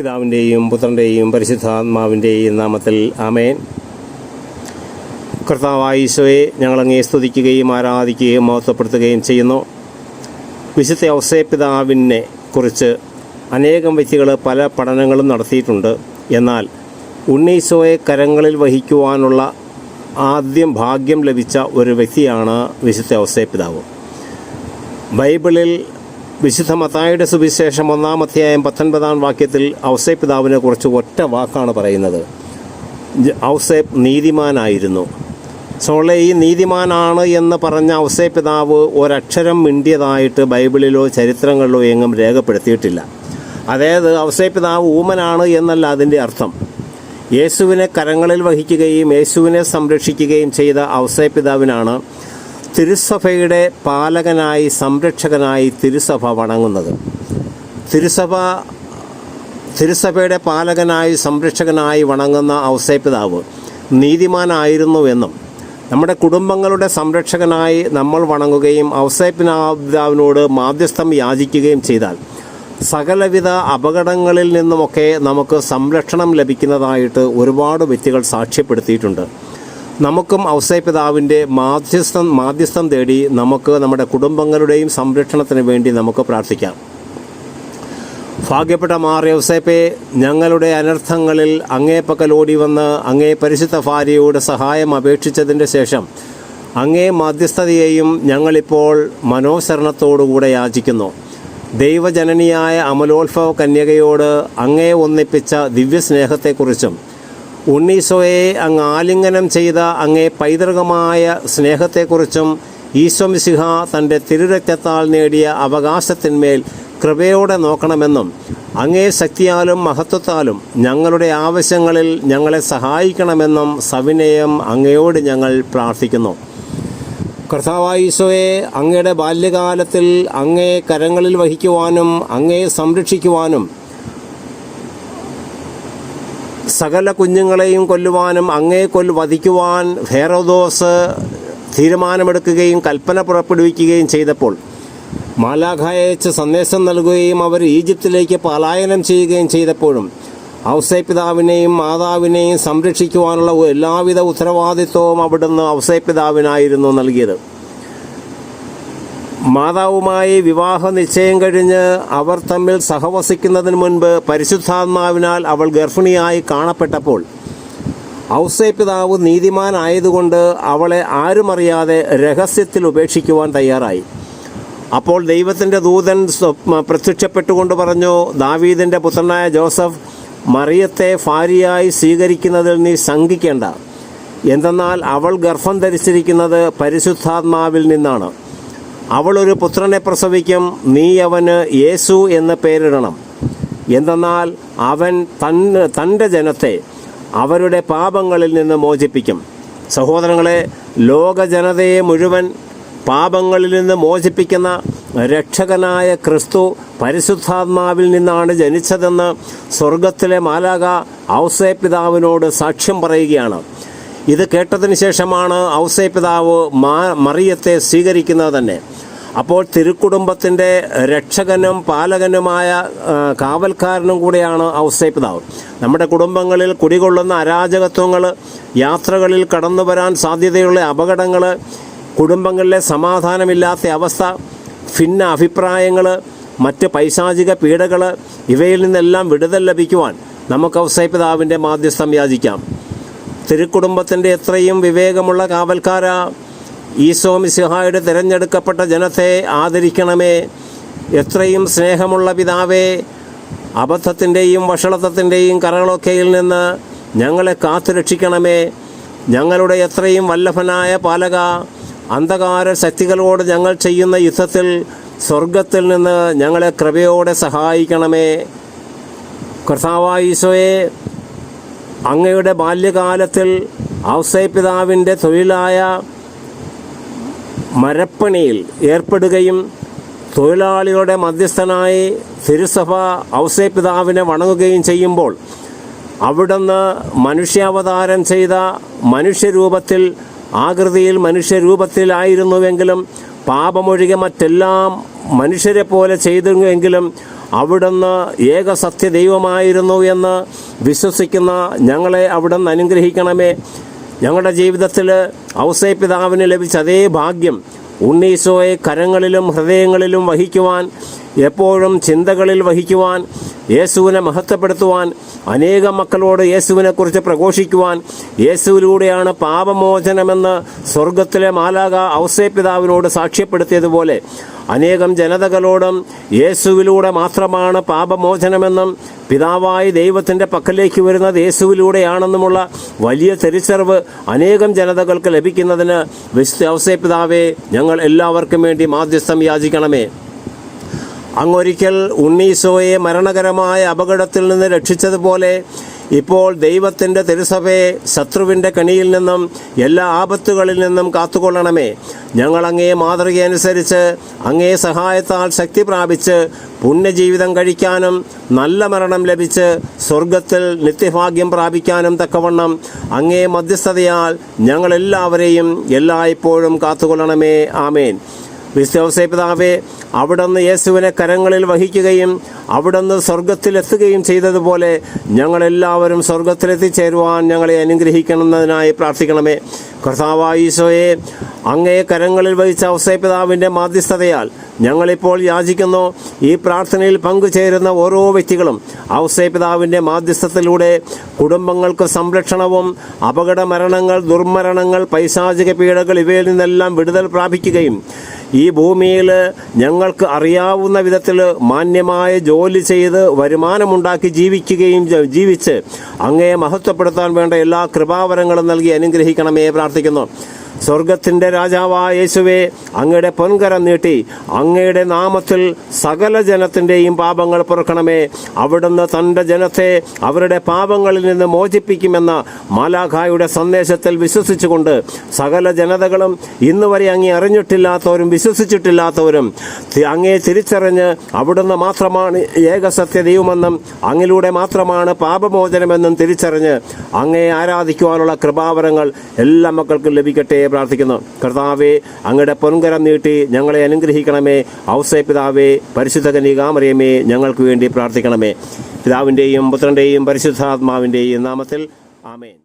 പിതാവിന്റെയും പുത്രന്റെയും പരിശുദ്ധാത്മാവിന്റെയും നാമത്തിൽ ആമേൻ. കർത്താവായ ഞങ്ങളങ്ങേ സ്തുതിക്കുകയും ആരാധിക്കുകയും മഹത്വപ്പെടുത്തുകയും ചെയ്യുന്നു. വിശുദ്ധ ഔസേ പിതാവിനെ കുറിച്ച് അനേകം വ്യക്തികൾ പല പഠനങ്ങളും നടത്തിയിട്ടുണ്ട്. എന്നാൽ ഉണ്ണീശോയെ കരങ്ങളിൽ വഹിക്കുവാനുള്ള ആദ്യം ഭാഗ്യം ലഭിച്ച ഒരു വ്യക്തിയാണ് വിശുദ്ധ ഔസേ പിതാവ് ബൈബിളിൽ വിശുദ്ധ മത്തായുടെ സുവിശേഷം ഒന്നാം അധ്യായം പത്തൊൻപതാം വാക്യത്തിൽ ഔസേ പിതാവിനെ കുറിച്ച് ഒറ്റ വാക്കാണ് പറയുന്നത്. ഔസേപ്പ് നീതിമാനായിരുന്നു. സോളെ ഈ നീതിമാനാണ് എന്ന് പറഞ്ഞ ഔസേ പിതാവ് ഒരക്ഷരം മിണ്ടിയതായിട്ട് ബൈബിളിലോ ചരിത്രങ്ങളിലോ എങ്ങും രേഖപ്പെടുത്തിയിട്ടില്ല. അതായത് ഔസേ പിതാവ് ഊമനാണ് എന്നല്ല അതിന്റെ അർത്ഥം. യേശുവിനെ കരങ്ങളിൽ വഹിക്കുകയും യേശുവിനെ സംരക്ഷിക്കുകയും ചെയ്ത ഔസേ പിതാവിനാണ് തിരുസഭയുടെ പാലകനായി സംരക്ഷകനായി തിരുസഭ വണങ്ങുന്നത്. തിരുസഭ തിരുസഭയുടെ പാലകനായി സംരക്ഷകനായി വണങ്ങുന്ന ഔസേപിതാവ് നീതിമാനായിരുന്നു എന്നും നമ്മുടെ കുടുംബങ്ങളുടെ സംരക്ഷകനായി നമ്മൾ വണങ്ങുകയും ഔസേ മാധ്യസ്ഥം യാചിക്കുകയും ചെയ്താൽ സകലവിധ അപകടങ്ങളിൽ നിന്നുമൊക്കെ നമുക്ക് സംരക്ഷണം ലഭിക്കുന്നതായിട്ട് ഒരുപാട് വ്യക്തികൾ സാക്ഷ്യപ്പെടുത്തിയിട്ടുണ്ട്. നമുക്കും ഔസേ പിതാവിന്റെ മാധ്യസ്ഥം മാധ്യസ്ഥം തേടി നമുക്ക് നമ്മുടെ കുടുംബങ്ങളുടെയും സംരക്ഷണത്തിന് വേണ്ടി നമുക്ക് പ്രാർത്ഥിക്കാം. ഭാഗ്യപ്പെട്ട മാർ യൗസേപ്പെ ഞങ്ങളുടെ അനർത്ഥങ്ങളിൽ അങ്ങേ ഓടി വന്ന് അങ്ങേ പരിശുദ്ധ ഭാര്യയോട് സഹായം അപേക്ഷിച്ചതിന്റെ ശേഷം അങ്ങേ മധ്യസ്ഥതയെയും ഞങ്ങളിപ്പോൾ മനോശരണത്തോടുകൂടെ യാചിക്കുന്നു. ദൈവജനനിയായ അമലോത്ഭവ കന്യകയോട് അങ്ങേ ഒന്നിപ്പിച്ച ദിവ്യസ്നേഹത്തെക്കുറിച്ചും ഉണ്ണീസോയെ അങ്ങ് ആലിംഗനം ചെയ്ത അങ്ങേ പൈതൃകമായ സ്നേഹത്തെക്കുറിച്ചും ഈശ്വമിസിഹ തന്റെ തിരുരക്തത്താൽ നേടിയ അവകാശത്തിന്മേൽ കൃപയോടെ നോക്കണമെന്നും അങ്ങേ ശക്തിയാലും മഹത്വത്താലും ഞങ്ങളുടെ ആവശ്യങ്ങളിൽ ഞങ്ങളെ സഹായിക്കണമെന്നും സവിനയം അങ്ങയോട് ഞങ്ങൾ പ്രാർത്ഥിക്കുന്നു. കർത്താവായ ഈശോയെ അങ്ങയുടെ ബാല്യകാലത്തിൽ അങ്ങേ കരങ്ങളിൽ വഹിക്കുവാനും അങ്ങയെ സംരക്ഷിക്കുവാനും സകല കുഞ്ഞുങ്ങളെയും കൊല്ലുവാനും അങ്ങേ കൊല്ലു വധിക്കുവാൻ ഹേറോദോസ് തീരുമാനമെടുക്കുകയും കൽപ്പന പുറപ്പെടുവിക്കുകയും ചെയ്തപ്പോൾ മാലാഖയച്ച് സന്ദേശം നൽകുകയും അവർ ഈജിപ്തിലേക്ക് പലായനം ചെയ്യുകയും ചെയ്തപ്പോഴും ഔസേ പിതാവിനെയും മാതാവിനെയും സംരക്ഷിക്കുവാനുള്ള എല്ലാവിധ ഉത്തരവാദിത്വവും അവിടുന്ന് ഔസേ പിതാവിനായിരുന്നു നൽകിയത്. മാതാവുമായി വിവാഹ നിശ്ചയം കഴിഞ്ഞ് അവർ തമ്മിൽ സഹവസിക്കുന്നതിന് മുൻപ് പരിശുദ്ധാത്മാവിനാൽ അവൾ ഗർഭിണിയായി കാണപ്പെട്ടപ്പോൾ ഔസേപിതാവ് നീതിമാനായതുകൊണ്ട് അവളെ ആരുമറിയാതെ രഹസ്യത്തിൽ ഉപേക്ഷിക്കുവാൻ തയ്യാറായി. അപ്പോൾ ദൈവത്തിന്റെ ദൂതൻ പ്രത്യക്ഷപ്പെട്ടുകൊണ്ട് പറഞ്ഞു ദാവീദിന്റെ പുത്രനായ ജോസഫ് മറിയത്തെ ഭാര്യയായി സ്വീകരിക്കുന്നതിൽ നീ ശങ്കിക്കേണ്ട. എന്തെന്നാൽ അവൾ ഗർഭം ധരിച്ചിരിക്കുന്നത് പരിശുദ്ധാത്മാവിൽ നിന്നാണ്. അവൾ ഒരു പുത്രനെ പ്രസവിക്കും നീ അവന് യേശു എന്ന് പേരിടണം. എന്തെന്നാൽ അവൻ തൻ തന്റെ ജനത്തെ അവരുടെ പാപങ്ങളിൽ നിന്ന് മോചിപ്പിക്കും. സഹോദരങ്ങളെ ലോക ജനതയെ മുഴുവൻ പാപങ്ങളിൽ നിന്ന് മോചിപ്പിക്കുന്ന രക്ഷകനായ ക്രിസ്തു പരിശുദ്ധാത്മാവിൽ നിന്നാണ് ജനിച്ചതെന്ന് സ്വർഗത്തിലെ മാലാക ഔസേ പിതാവിനോട് സാക്ഷ്യം പറയുകയാണ്. ഇത് കേട്ടതിന് ശേഷമാണ് ഔസേ പിതാവ് മറിയത്തെ സ്വീകരിക്കുന്നത് തന്നെ. അപ്പോൾ തിരുക്കുടുംബത്തിന്റെ രക്ഷകനും പാലകനുമായ കാവൽക്കാരനും കൂടെയാണ് ഔസേ പിതാവ് നമ്മുടെ കുടുംബങ്ങളിൽ കുടികൊള്ളുന്ന അരാജകത്വങ്ങൾ യാത്രകളിൽ കടന്നു വരാൻ സാധ്യതയുള്ള അപകടങ്ങൾ കുടുംബങ്ങളിലെ സമാധാനമില്ലാത്ത അവസ്ഥ ഭിന്ന അഭിപ്രായങ്ങൾ മറ്റ് പൈശാചിക പീഡകൾ ഇവയിൽ നിന്നെല്ലാം വിടുതൽ ലഭിക്കുവാൻ നമുക്ക് ഔസേ പിതാവിന്റെ മാധ്യസ്ഥം യാചിക്കാം. തിരുക്കുടുംബത്തിന്റെ എത്രയും വിവേകമുള്ള കാവൽക്കാര ഈശോ മിസിഹായുടെ തിരഞ്ഞെടുക്കപ്പെട്ട ജനത്തെ ആദരിക്കണമേ. എത്രയും സ്നേഹമുള്ള പിതാവേ അബദ്ധത്തിന്റെയും വഷളത്വത്തിന്റെയും കറകളൊക്കെയിൽ നിന്ന് ഞങ്ങളെ കാത്തുരക്ഷിക്കണമേ ഞങ്ങളുടെ എത്രയും വല്ലഭനായ പാലക അന്ധകാര ശക്തികളോട് ഞങ്ങൾ ചെയ്യുന്ന യുദ്ധത്തിൽ സ്വർഗത്തിൽ നിന്ന് ഞങ്ങളെ കൃപയോടെ സഹായിക്കണമേ. കർത്താവായ ഈശോയെ അങ്ങയുടെ ബാല്യകാലത്തിൽ ഔസേ പിതാവിന്റെ തൊഴിലായ മരപ്പണിയിൽ ഏർപ്പെടുകയും തൊഴിലാളികളുടെ മധ്യസ്ഥനായി തിരുസഭ ഔസേ പിതാവിനെ വണങ്ങുകയും ചെയ്യുമ്പോൾ അവിടുന്ന് മനുഷ്യാവതാരം ചെയ്ത മനുഷ്യരൂപത്തിൽ ആകൃതിയിൽ മനുഷ്യരൂപത്തിലായിരുന്നുവെങ്കിലും പാപമൊഴികെ മറ്റെല്ലാം മനുഷ്യരെ പോലെ ചെയ്തുവെങ്കിലും അവിടുന്ന് ഏകസത്യ ദൈവമായിരുന്നു എന്ന് വിശ്വസിക്കുന്ന ഞങ്ങളെ അവിടുന്ന് അനുഗ്രഹിക്കണമേ. ഞങ്ങളുടെ ജീവിതത്തിൽ ഔസേ പിതാവിന് ലഭിച്ച അതേ ഭാഗ്യം ഉണ്ണീശോയെ കരങ്ങളിലും ഹൃദയങ്ങളിലും വഹിക്കുവാൻ എപ്പോഴും ചിന്തകളിൽ വഹിക്കുവാൻ യേശുവിനെ മഹത്വപ്പെടുത്തുവാൻ അനേകം മക്കളോട് യേശുവിനെക്കുറിച്ച് പ്രഘോഷിക്കുവാൻ യേശുവിലൂടെയാണ് പാപമോചനമെന്ന് സ്വർഗത്തിലെ മാലാക ഔസേ പിതാവിനോട് സാക്ഷ്യപ്പെടുത്തിയതുപോലെ അനേകം ജനതകളോടും യേശുവിലൂടെ മാത്രമാണ് പാപമോചനമെന്നും പിതാവായ ദൈവത്തിന്റെ പക്കലേക്ക് വരുന്നത് യേശുവിലൂടെയാണെന്നുമുള്ള വലിയ തിരിച്ചറിവ് അനേകം ജനതകൾക്ക് ലഭിക്കുന്നതിന് വിശുദ്ധ അവസേ പിതാവെ ഞങ്ങൾ എല്ലാവർക്കും വേണ്ടി മാധ്യസ്ഥം യാചിക്കണമേ. അങ്ങൊരിക്കൽ ഉണ്ണീശോയെ മരണകരമായ അപകടത്തിൽ നിന്ന് രക്ഷിച്ചതുപോലെ ഇപ്പോൾ ദൈവത്തിന്റെ തിരുസഭയെ ശത്രുവിന്റെ കണിയിൽ നിന്നും എല്ലാ ആപത്തുകളിൽ നിന്നും കാത്തുകൊള്ളണമേ. ഞങ്ങൾ അങ്ങേ മാതൃകയനുസരിച്ച് അങ്ങേ സഹായത്താൽ ശക്തി പ്രാപിച്ച് പുണ്യജീവിതം കഴിക്കാനും നല്ല മരണം ലഭിച്ച് സ്വർഗത്തിൽ നിത്യഭാഗ്യം പ്രാപിക്കാനും തക്കവണ്ണം അങ്ങേ മധ്യസ്ഥതയാൽ ഞങ്ങളെല്ലാവരെയും എല്ലായ്പ്പോഴും കാത്തുകൊള്ളണമേ. ആമേൻ. വിശ്വസേ പിതാവേ അവിടുന്ന് യേശുവിനെ കരങ്ങളിൽ വഹിക്കുകയും അവിടുന്ന് സ്വർഗത്തിലെത്തുകയും ചെയ്തതുപോലെ ഞങ്ങളെല്ലാവരും സ്വർഗത്തിലെത്തിച്ചേരുവാൻ ഞങ്ങളെ അനുഗ്രഹിക്കണമെന്നതിനായി പ്രാർത്ഥിക്കണമേ. കർത്താവായീശോയെ അങ്ങേ കരങ്ങളിൽ വഹിച്ച ഔസേ പിതാവിന്റെ മാധ്യസ്ഥതയാൽ ഞങ്ങളിപ്പോൾ യാചിക്കുന്നു. ഈ പ്രാർത്ഥനയിൽ പങ്കുചേരുന്ന ഓരോ വ്യക്തികളും ഔസേ പിതാവിന്റെ മാധ്യസ്ഥത്തിലൂടെ കുടുംബങ്ങൾക്ക് സംരക്ഷണവും അപകട മരണങ്ങൾ ദുർമരണങ്ങൾ പൈശാചിക പീഡകൾ ഇവയിൽ നിന്നെല്ലാം വിടുതൽ പ്രാപിക്കുകയും ഈ ഭൂമിയിൽ ഞങ്ങൾക്ക് അറിയാവുന്ന വിധത്തിൽ മാന്യമായ ജോലി ചെയ്ത് വരുമാനമുണ്ടാക്കി ജീവിക്കുകയും ജീവിച്ച് അങ്ങയെ മഹത്വപ്പെടുത്താൻ വേണ്ട എല്ലാ കൃപാവരങ്ങളും നൽകി അനുഗ്രഹിക്കണമേ പ്രാർത്ഥിക്കുന്നു. സ്വർഗത്തിന്റെ രാജാവായ യേശുവെ അങ്ങയുടെ പൊൻകരം നീട്ടി അങ്ങയുടെ നാമത്തിൽ സകല ജനത്തിന്റെയും പാപങ്ങൾ പുറക്കണമേ. അവിടുന്ന് തന്റെ ജനത്തെ അവരുടെ പാപങ്ങളിൽ നിന്ന് മോചിപ്പിക്കുമെന്ന മാലാഖായുടെ സന്ദേശത്തിൽ വിശ്വസിച്ചുകൊണ്ട് സകല ജനതകളും ഇന്ന് വരെ അങ്ങേ അറിഞ്ഞിട്ടില്ലാത്തവരും വിശ്വസിച്ചിട്ടില്ലാത്തവരും അങ്ങേ തിരിച്ചറിഞ്ഞ് അവിടുന്ന് മാത്രമാണ് ഏകസത്യ ദൈവമെന്നും അങ്ങിലൂടെ മാത്രമാണ് പാപമോചനമെന്നും തിരിച്ചറിഞ്ഞ് അങ്ങേ ആരാധിക്കുവാനുള്ള കൃപാവരങ്ങൾ എല്ലാ മക്കൾക്കും ലഭിക്കട്ടെ പ്രാർത്ഥിക്കുന്നു. കർത്താവേ അങ്ങയുടെ പൊൻകരം നീട്ടി ഞങ്ങളെ അനുഗ്രഹിക്കണമേ. ഔസേ പിതാവേ പരിശുദ്ധ കനികാമറിയമേ ഞങ്ങൾക്ക് വേണ്ടി പ്രാർത്ഥിക്കണമേ. പിതാവിന്റെയും പുത്രന്റെയും പരിശുദ്ധാത്മാവിന്റെയും നാമത്തിൽ ആമേൻ.